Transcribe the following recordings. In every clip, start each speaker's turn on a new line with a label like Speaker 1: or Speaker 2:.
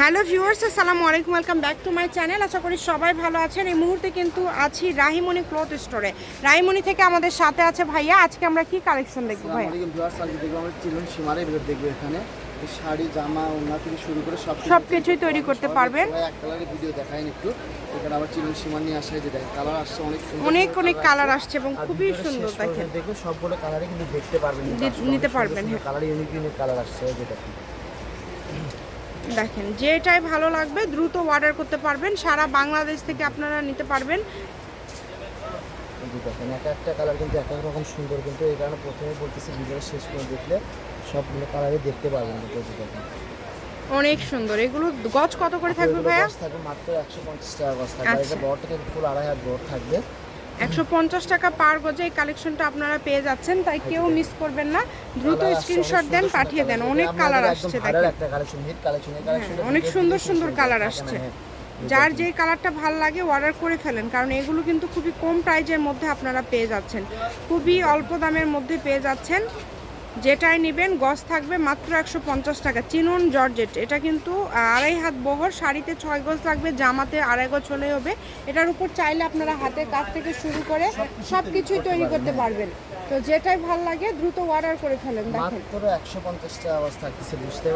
Speaker 1: Hello viewers আসসালামু আলাইকুম welcome back to my channel. আশা করি সবাই ভালো আছেন। এই মুহূর্তে কিন্তু আছি রাহিমণি ক্লথ স্টোরে। রাহিমণি থেকে আমাদের সাথে আছে ভাইয়া। আজকে আমরা কি কালেকশন দেখব ভাইয়া?
Speaker 2: দেখব আমরা চিলন সীমারে এগুলো দেখব এখানে। শাড়ি জামা ওনা থেকে শুরু করে সব কিছু
Speaker 1: সবকিছুই তৈরি করতে পারবেন।
Speaker 2: এক কালারের ভিডিও দেখায় একটু। এখানে আবার চিলন সীমা নিয়ে আসা যে দেখেন কালার আসছে অনেক সুন্দর
Speaker 1: অনেক অনেক কালার
Speaker 2: আসছে।
Speaker 1: এবং খুবই সুন্দর দেখেন।
Speaker 2: দেখবে সবগুলো কালারই কিন্তু দেখতে পারবেন।
Speaker 1: নিতে পারবেন, হ্যাঁ।
Speaker 2: কালার ইউনিক ইউনিক কালার আসছে এই যে দেখেন।
Speaker 1: দেখেন যেটাই ভালো লাগবে দ্রুত অর্ডার করতে পারবেন। সারা বাংলাদেশ থেকে আপনারা নিতে পারবেন।
Speaker 2: দেখেন এক একটা কালার কিন্তু এক এক রকম সুন্দর কিন্তু এই কারণে প্রথমে বলতেছি ভিডিও শেষ করে দেখলে সবগুলো কালারই দেখতে পারবেন কিন্তু দেখেন।
Speaker 1: অনেক সুন্দর। এগুলো গজ কত করে থাকবে ভাইয়া?
Speaker 2: থাকবে মাত্র একশো পঞ্চাশ টাকা গজ থাকবে। এটা বড় থেকে ফুল আড়াই হাত বড় থাকবে।
Speaker 1: একশো পঞ্চাশ টাকা পার গজে এই কালেকশনটা আপনারা পেয়ে যাচ্ছেন তাই কেউ মিস করবেন না। দ্রুত স্ক্রিনশট দেন পাঠিয়ে দেন। অনেক কালার আসছে
Speaker 2: কালেকশনটা
Speaker 1: অনেক সুন্দর সুন্দর কালার আসছে।
Speaker 2: হ্যাঁ,
Speaker 1: যার যে কালারটা ভালো লাগে অর্ডার করে ফেলেন কারণ এগুলো কিন্তু খুবই কম প্রাইজের মধ্যে আপনারা পেয়ে যাচ্ছেন। খুবই অল্প দামের মধ্যে পেয়ে যাচ্ছেন। যেটাই নেবেন গজ থাকবে মাত্র একশো পঞ্চাশ টাকা। চিনুন জর্জেট এটা কিন্তু আড়াই হাত বহর শাড়িতে ছয় গজ লাগবে জামাতে আড়াই গজ হলে হবে। এটার উপর চাইলে আপনারা হাতের কাজ থেকে শুরু করে সব কিছুই তৈরি করতে পারবেন। তো যেটাই ভালো লাগে দ্রুত অর্ডার করে ফেলেন দেখেন।
Speaker 2: একশো পঞ্চাশ টাকা অবস্থা বুঝতে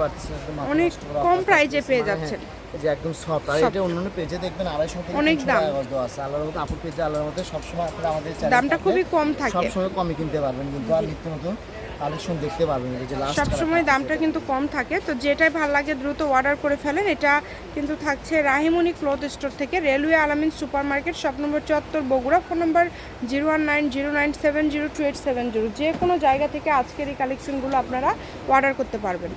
Speaker 1: অনেক কম
Speaker 2: থাকতেছে,
Speaker 1: পেয়ে
Speaker 2: মানে
Speaker 1: যাচ্ছেন।
Speaker 2: হ্যাঁ, যে একদম সফট আর এটা অন্যান্য পেজে দেখবেন আড়াইশো থেকে
Speaker 1: অনেক
Speaker 2: তিনশো
Speaker 1: দাম।
Speaker 2: টাকা গজ দেওয়া আছে। আল্লাহর মতো আপুর পেজে আল্লাহর মতো সবসময় আপনারা আমাদের
Speaker 1: দামটা খুবই কম থাকে।
Speaker 2: সবসময় কমই কিনতে পারবেন। কিন্তু আর নিত্য নতুন কালেকশন দেখতে পারবেন এই যে লাস্ট
Speaker 1: সবসময় দামটা কিন্তু কম থাকে। তো যেটাই ভালো লাগে দ্রুত অর্ডার করে ফেলেন। এটা কিন্তু থাকছে রাহিমনি ক্লোথ স্টোর থেকে railway Alamin super market shop number চুয়াত্তর Bogura. Phone number zero one nine zero nine seven zero two eight seven zero. যে কোনো জায়গা থেকে আজকের এই কালেকশনগুলো আপনারা অর্ডার করতে পারবেন।